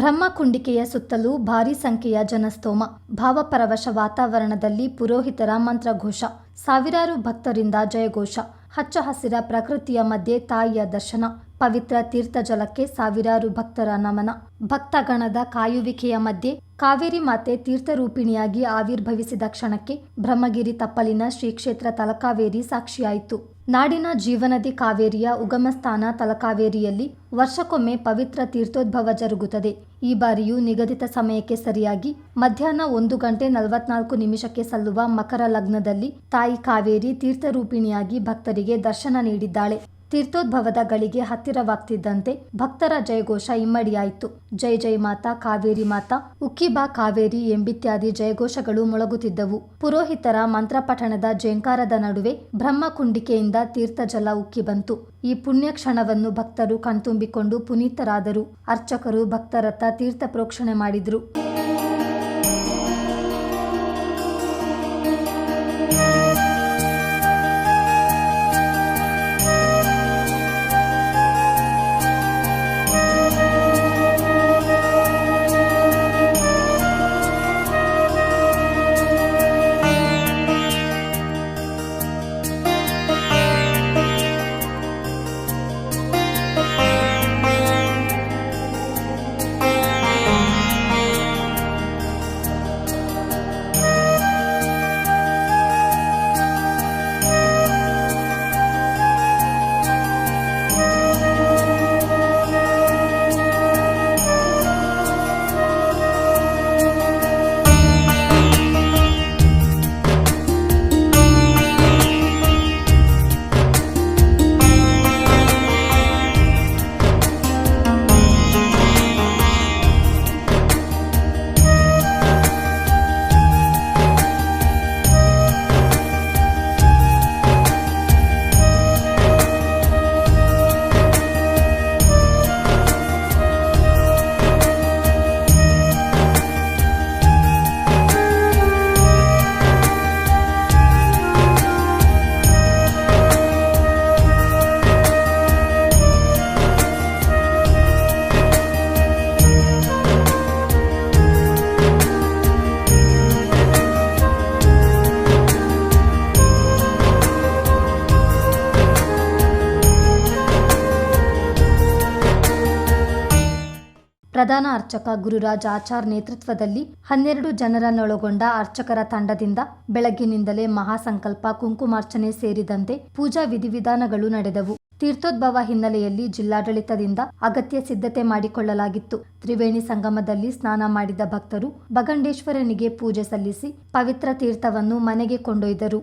ಬ್ರಹ್ಮಕುಂಡಿಕೆಯ ಸುತ್ತಲೂ ಭಾರೀ ಸಂಖ್ಯೆಯ ಜನಸ್ತೋಮ, ಭಾವಪರವಶ ವಾತಾವರಣದಲ್ಲಿ ಪುರೋಹಿತರ ಮಂತ್ರಘೋಷ, ಸಾವಿರಾರು ಭಕ್ತರಿಂದ ಜಯಘೋಷ, ಹಚ್ಚ ಹಸಿರ ಪ್ರಕೃತಿಯ ಮಧ್ಯೆ ತಾಯಿಯ ದರ್ಶನ, ಪವಿತ್ರ ತೀರ್ಥ ಜಲಕ್ಕೆ ಸಾವಿರಾರು ಭಕ್ತರ ನಮನ, ಭಕ್ತಗಣದ ಕಾಯುವಿಕೆಯ ಮಧ್ಯೆ ಕಾವೇರಿ ಮಾತೆ ತೀರ್ಥರೂಪಿಣಿಯಾಗಿ ಆವಿರ್ಭವಿಸಿದ ಕ್ಷಣಕ್ಕೆ ಬ್ರಹ್ಮಗಿರಿ ತಪ್ಪಲಿನ ಶ್ರೀ ಕ್ಷೇತ್ರ ತಲಕಾವೇರಿ ಸಾಕ್ಷಿಯಾಯಿತು. ನಾಡಿನ ಜೀವನದಿ ಕಾವೇರಿಯ ಉಗಮಸ್ಥಾನ ತಲಕಾವೇರಿಯಲ್ಲಿ ವರ್ಷಕ್ಕೊಮ್ಮೆ ಪವಿತ್ರ ತೀರ್ಥೋದ್ಭವ ಜರುಗುತ್ತದೆ. ಈ ಬಾರಿಯೂ ನಿಗದಿತ ಸಮಯಕ್ಕೆ ಸರಿಯಾಗಿ ಮಧ್ಯಾಹ್ನ ಒಂದು ಗಂಟೆ ನಲವತ್ನಾಲ್ಕು ನಿಮಿಷಕ್ಕೆ ಸಲ್ಲುವ ಮಕರ ಲಗ್ನದಲ್ಲಿ ತಾಯಿ ಕಾವೇರಿ ತೀರ್ಥರೂಪಿಣಿಯಾಗಿ ಭಕ್ತರಿಗೆ ದರ್ಶನ ನೀಡಿದ್ದಾಳೆ. ತೀರ್ಥೋದ್ಭವದ ಗಳಿಗೆ ಹತ್ತಿರವಾಗ್ತಿದ್ದಂತೆ ಭಕ್ತರ ಜಯಘೋಷ ಇಮ್ಮಡಿಯಾಯಿತು. ಜೈ ಜೈ ಮಾತಾ, ಕಾವೇರಿ ಮಾತಾ ಉಕ್ಕಿಬಾ ಕಾವೇರಿ ಎಂಬಿತ್ಯಾದಿ ಜಯಘೋಷಗಳು ಮೊಳಗುತ್ತಿದ್ದವು. ಪುರೋಹಿತರ ಮಂತ್ರಪಠಣದ ಜೇಂಕಾರದ ನಡುವೆ ಬ್ರಹ್ಮಕುಂಡಿಕೆಯಿಂದ ತೀರ್ಥಜಲ ಉಕ್ಕಿ ಬಂತು. ಈ ಪುಣ್ಯಕ್ಷಣವನ್ನು ಭಕ್ತರು ಕಣ್ತುಂಬಿಕೊಂಡು ಪುನೀತರಾದರು. ಅರ್ಚಕರು ಭಕ್ತರತ್ತ ತೀರ್ಥ ಪ್ರೋಕ್ಷಣೆ ಮಾಡಿದ್ರು. ಪ್ರಧಾನ ಅರ್ಚಕ ಗುರುರಾಜ್ ಆಚಾರ್ ನೇತೃತ್ವದಲ್ಲಿ ಹನ್ನೆರಡು ಜನರನ್ನೊಳಗೊಂಡ ಅರ್ಚಕರ ತಂಡದಿಂದ ಬೆಳಗ್ಗಿನಿಂದಲೇ ಮಹಾಸಂಕಲ್ಪ, ಕುಂಕುಮಾರ್ಚನೆ ಸೇರಿದಂತೆ ಪೂಜಾ ವಿಧಿವಿಧಾನಗಳು ನಡೆದವು. ತೀರ್ಥೋದ್ಭವ ಹಿನ್ನೆಲೆಯಲ್ಲಿ ಜಿಲ್ಲಾಡಳಿತದಿಂದ ಅಗತ್ಯ ಸಿದ್ಧತೆ ಮಾಡಿಕೊಳ್ಳಲಾಗಿತ್ತು. ತ್ರಿವೇಣಿ ಸಂಗಮದಲ್ಲಿ ಸ್ನಾನ ಮಾಡಿದ ಭಕ್ತರು ಬಗಂಡೇಶ್ವರನಿಗೆ ಪೂಜೆ ಸಲ್ಲಿಸಿ ಪವಿತ್ರ ತೀರ್ಥವನ್ನು ಮನೆಗೆ ಕೊಂಡೊಯ್ದರು.